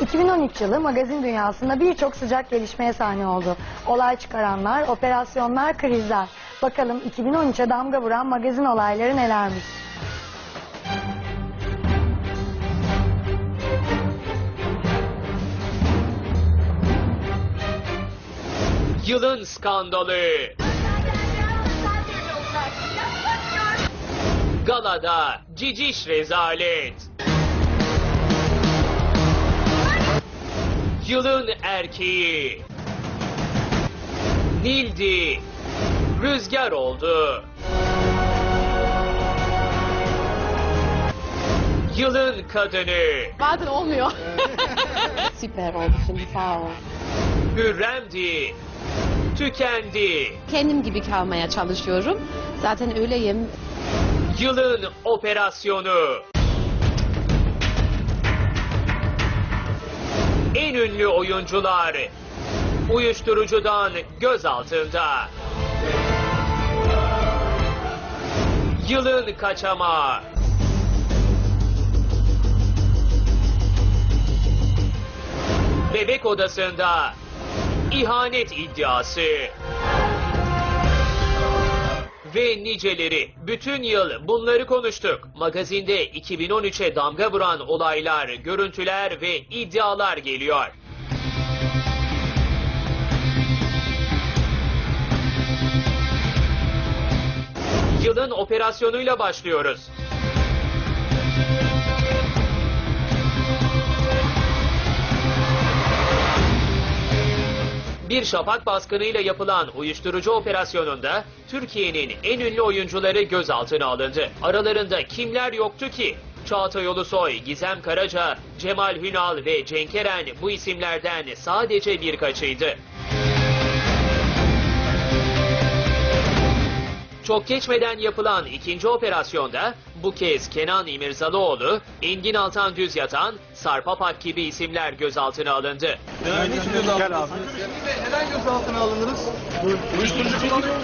2013 yılı magazin dünyasında birçok sıcak gelişmeye sahne oldu. Olay çıkaranlar, operasyonlar, krizler. Bakalım 2013'e damga vuran magazin olayları nelermiş? Yılın skandalı. Galada ciciş rezalet. Yılın erkeği. Nildi. Rüzgar oldu. Yılın kadını. Bazen olmuyor. Süper oldu şimdi sağ ol. Hürremdi. Tükendi. Kendim gibi kalmaya çalışıyorum. Zaten öyleyim. Yılın operasyonu. En ünlü oyuncular uyuşturucudan gözaltında. Yılın kaçamağı. Bebek odasında ihanet iddiası. Ve niceleri. Bütün yıl bunları konuştuk. Magazinde 2013'e damga vuran olaylar, görüntüler ve iddialar geliyor. Yılın operasyonuyla başlıyoruz. Bir şafak baskınıyla yapılan uyuşturucu operasyonunda Türkiye'nin en ünlü oyuncuları gözaltına alındı. Aralarında kimler yoktu ki? Çağatay Ulusoy, Gizem Karaca, Cemal Hünal ve Cenk Eren bu isimlerden sadece birkaçıydı. Çok geçmeden yapılan ikinci operasyonda bu kez Kenan İmirzalıoğlu, Engin Altan Düz Yatan, Sarp Apak gibi isimler gözaltına alındı. Neden hiç gözaltına alındınız? Neden gözaltına alındınız? Uyuşturucu kullanıyor?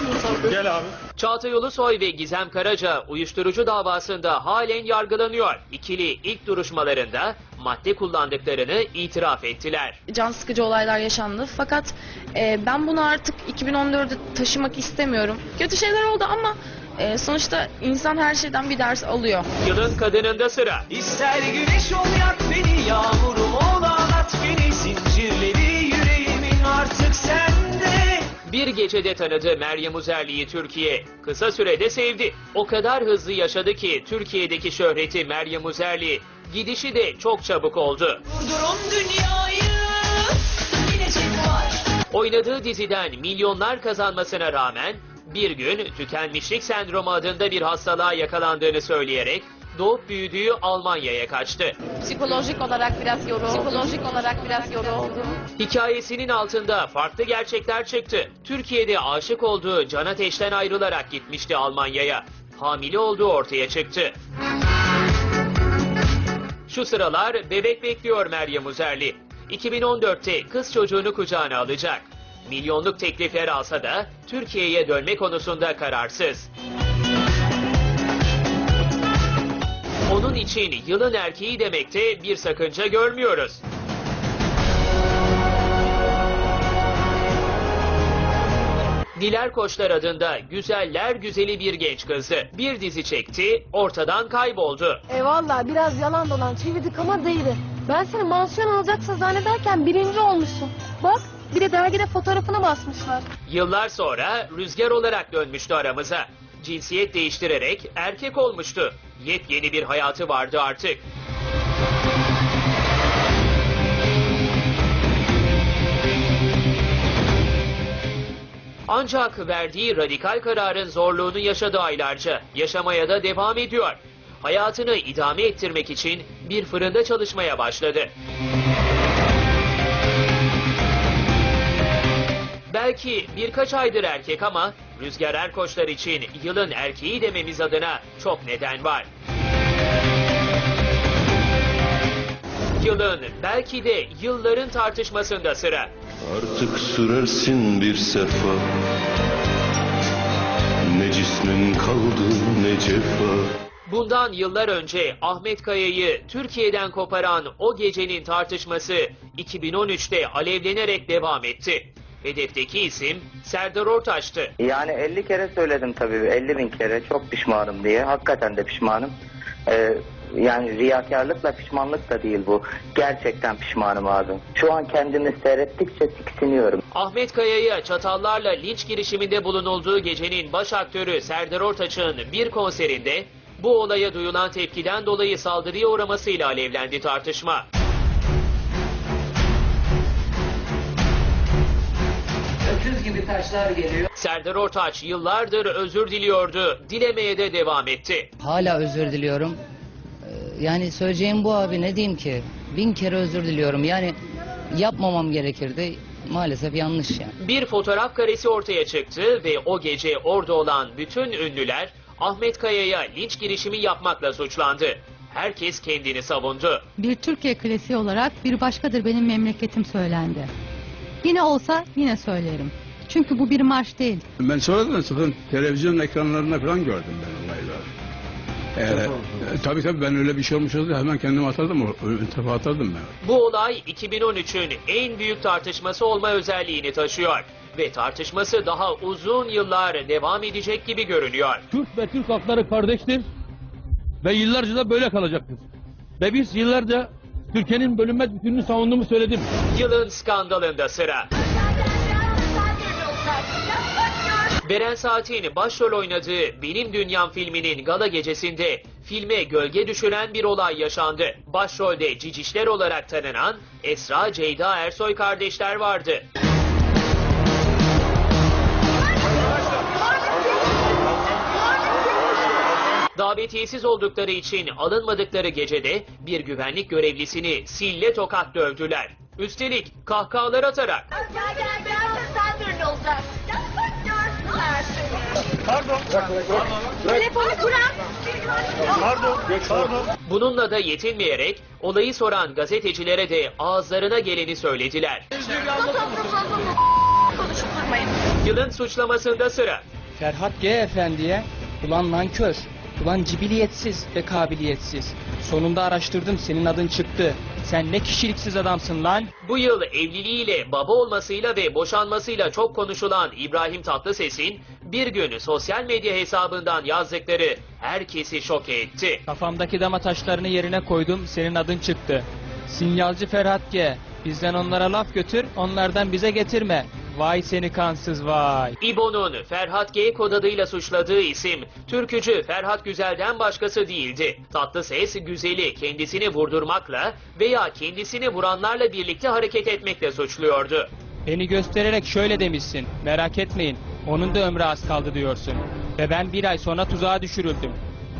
Gel abi. Çağatay Ulusoy ve Gizem Karaca uyuşturucu davasında halen yargılanıyor. İkili ilk duruşmalarında madde kullandıklarını itiraf ettiler. can sıkıcı olaylar yaşandı. Fakat e, ben bunu artık 2014'e taşımak istemiyorum. Kötü şeyler oldu ama e, sonuçta insan her şeyden bir ders alıyor. Yılın kadınında sıra. İster güneş ol yak beni, yağmurum ol ağlat beni, Bir gecede tanıdı Meryem Uzerli'yi Türkiye. Kısa sürede sevdi. O kadar hızlı yaşadı ki Türkiye'deki şöhreti Meryem Uzerli gidişi de çok çabuk oldu. Durdurun dünyayı, var. Oynadığı diziden milyonlar kazanmasına rağmen bir gün tükenmişlik sendromu adında bir hastalığa yakalandığını söyleyerek doğup büyüdüğü Almanya'ya kaçtı. Psikolojik olarak biraz yoruldum. Psikolojik olarak biraz yoruldum. Hikayesinin altında farklı gerçekler çıktı. Türkiye'de aşık olduğu Can Ateş'ten ayrılarak gitmişti Almanya'ya. Hamile olduğu ortaya çıktı. Şu sıralar bebek bekliyor Meryem Uzerli. 2014'te kız çocuğunu kucağına alacak. Milyonluk teklifler alsa da Türkiye'ye dönme konusunda kararsız. Onun için yılın erkeği demekte bir sakınca görmüyoruz. Diler Koçlar adında güzeller güzeli bir genç kızdı. Bir dizi çekti, ortadan kayboldu. E valla biraz yalan dolan çevirdik ama değdi. Ben seni mansiyon alacaksın zannederken birinci olmuşsun. Bak bir de dergide fotoğrafına basmışlar. Yıllar sonra rüzgar olarak dönmüştü aramıza. Cinsiyet değiştirerek erkek olmuştu. Yepyeni bir hayatı vardı artık. Ancak verdiği radikal kararın zorluğunu yaşadı aylarca. Yaşamaya da devam ediyor. Hayatını idame ettirmek için bir fırında çalışmaya başladı. Belki birkaç aydır erkek ama Rüzgar Erkoçlar için yılın erkeği dememiz adına çok neden var. Yılın belki de yılların tartışmasında sıra. Artık sürersin bir sefa Ne cismin kaldı ne cefa Bundan yıllar önce Ahmet Kaya'yı Türkiye'den koparan o gecenin tartışması 2013'te alevlenerek devam etti. Hedefteki isim Serdar Ortaç'tı. Yani 50 kere söyledim tabii 50 bin kere çok pişmanım diye. Hakikaten de pişmanım. Ee, yani riyakarlıkla pişmanlık da değil bu. Gerçekten pişmanım abi. Şu an kendimi seyrettikçe tiksiniyorum. Ahmet Kaya'ya çatallarla linç girişiminde bulunulduğu gecenin baş aktörü Serdar Ortaç'ın bir konserinde bu olaya duyulan tepkiden dolayı saldırıya uğramasıyla alevlendi tartışma. Gibi taşlar geliyor. Serdar Ortaç yıllardır özür diliyordu, dilemeye de devam etti. Hala özür diliyorum. Ee, Yani söyleyeceğim bu abi ne diyeyim ki? Bin kere özür diliyorum. Yani yapmamam gerekirdi. Maalesef yanlış yani. Bir fotoğraf karesi ortaya çıktı ve o gece orada olan bütün ünlüler Ahmet Kaya'ya linç girişimi yapmakla suçlandı. Herkes kendini savundu. Bir Türkiye klasiği olarak bir başkadır benim memleketim söylendi. Yine olsa yine söylerim. Çünkü bu bir marş değil. Ben sonradan zaten televizyon ekranlarında falan gördüm ben olayları. Ee, e, tabii tabii ben öyle bir şey olmuş olsaydı hemen kendimi atardım, tarafa atardım ben. Bu olay 2013'ün en büyük tartışması olma özelliğini taşıyor. Ve tartışması daha uzun yıllar devam edecek gibi görünüyor. Türk ve Türk halkları kardeştir ve yıllarca da böyle kalacaktır. Ve biz yıllarca Türkiye'nin bölünmez bütünlüğünü savunduğumu söyledim. Yılın skandalında sıra. Beren Saat'in başrol oynadığı Benim Dünyam filminin gala gecesinde filme gölge düşüren bir olay yaşandı. Başrolde cicişler olarak tanınan Esra Ceyda Ersoy kardeşler vardı. Davetiyesiz oldukları için alınmadıkları gecede bir güvenlik görevlisini sille tokat dövdüler. Üstelik kahkahalar atarak. Bununla da yetinmeyerek olayı soran gazetecilere de ağızlarına geleni söylediler. Yılın suçlamasında sıra. Ferhat G. Efendi'ye ulan nankör, ulan cibiliyetsiz ve kabiliyetsiz. Sonunda araştırdım senin adın çıktı. Sen ne kişiliksiz adamsın lan. Bu yıl evliliğiyle, baba olmasıyla ve boşanmasıyla çok konuşulan İbrahim Tatlıses'in bir gün sosyal medya hesabından yazdıkları herkesi şoke etti. Kafamdaki dama taşlarını yerine koydum senin adın çıktı. Sinyalci Ferhat G. Bizden onlara laf götür, onlardan bize getirme. Vay seni kansız vay. İbo'nun Ferhat G. kod adıyla suçladığı isim türkücü Ferhat Güzel'den başkası değildi. Tatlıses Güzel'i kendisini vurdurmakla veya kendisini vuranlarla birlikte hareket etmekle suçluyordu. Beni göstererek şöyle demişsin. Merak etmeyin. Onun da ömrü az kaldı diyorsun. Ve ben bir ay sonra tuzağa düşürüldüm.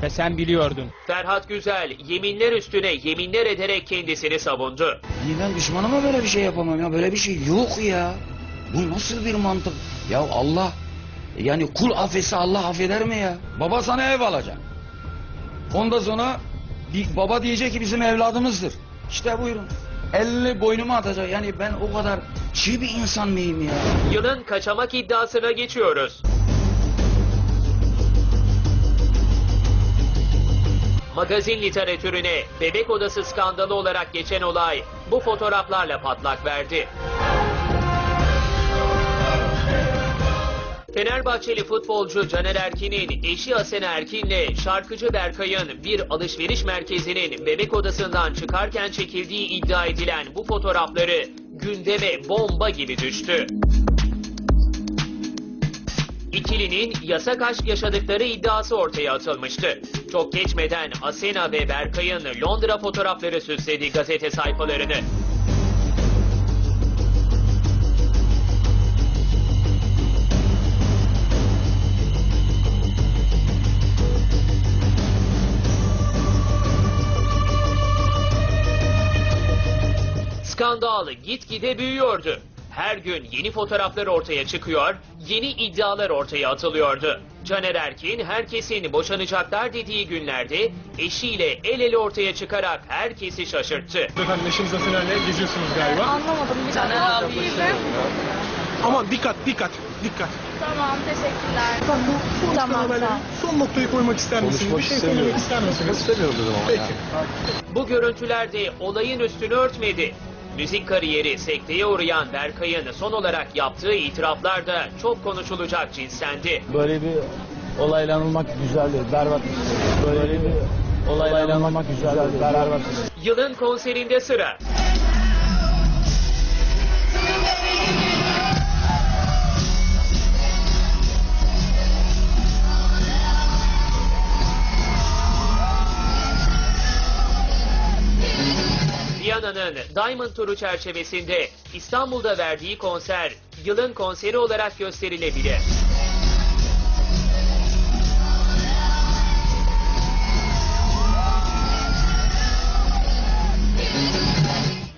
Ve sen biliyordun. Ferhat Güzel yeminler üstüne yeminler ederek kendisini savundu. Ben düşmanıma böyle bir şey yapamam ya. Böyle bir şey yok ya. Bu nasıl bir mantık? Ya Allah yani kul affetse Allah affeder mi ya? Baba sana ev alacak. Ondan sonra bir baba diyecek ki bizim evladımızdır. İşte buyurun. Elini boynuma atacak. Yani ben o kadar çiğ bir insan mıyım ya? Yılın kaçamak iddiasına geçiyoruz. Magazin literatürüne bebek odası skandalı olarak geçen olay bu fotoğraflarla patlak verdi. Fenerbahçeli futbolcu Caner Erkin'in eşi Asena Erkin'le şarkıcı Berkay'ın bir alışveriş merkezinin bebek odasından çıkarken çekildiği iddia edilen bu fotoğrafları gündeme bomba gibi düştü. İkilinin yasak aşk yaşadıkları iddiası ortaya atılmıştı. Çok geçmeden Asena ve Berkay'ın Londra fotoğrafları süsledi gazete sayfalarını. Skandal gitgide büyüyordu. Her gün yeni fotoğraflar ortaya çıkıyor, yeni iddialar ortaya atılıyordu. Caner Erkin herkesin boşanacaklar dediği günlerde eşiyle el ele ortaya çıkarak herkesi şaşırttı. Efendim eşiniz Asena'yla geziyorsunuz galiba. Anlamadım bir Caner abi. Aman dikkat dikkat dikkat. Tamam teşekkürler. Tamam, bu sonuç Tamam, ol. son noktayı koymak ister misiniz? Bir şey söylemek ister misiniz? İstemiyorum dedim ama Peki. Bu görüntülerde olayın üstünü örtmedi. Müzik kariyeri sekteye uğrayan Berkay'ın son olarak yaptığı itiraflar da çok konuşulacak cinsendi. Böyle bir olayla anılmak güzeldi, berbat. Böyle bir olayla anılmak güzeldi, berbat. Yılın konserinde sıra. Viyana'nın Diamond Turu çerçevesinde İstanbul'da verdiği konser yılın konseri olarak gösterilebilir.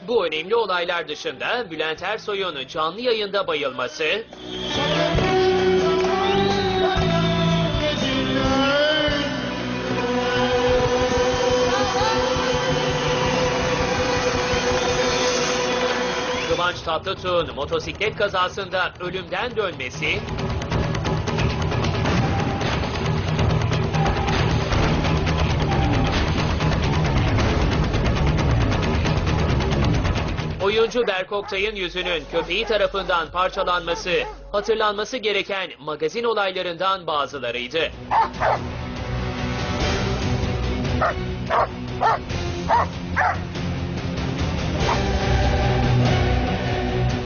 Bu önemli olaylar dışında Bülent Ersoy'un canlı yayında bayılması, Kıvanç Tatlıtuğ'un motosiklet kazasında ölümden dönmesi, Oyuncu Berk Oktay'ın yüzünün köpeği tarafından parçalanması, hatırlanması gereken magazin olaylarından bazılarıydı.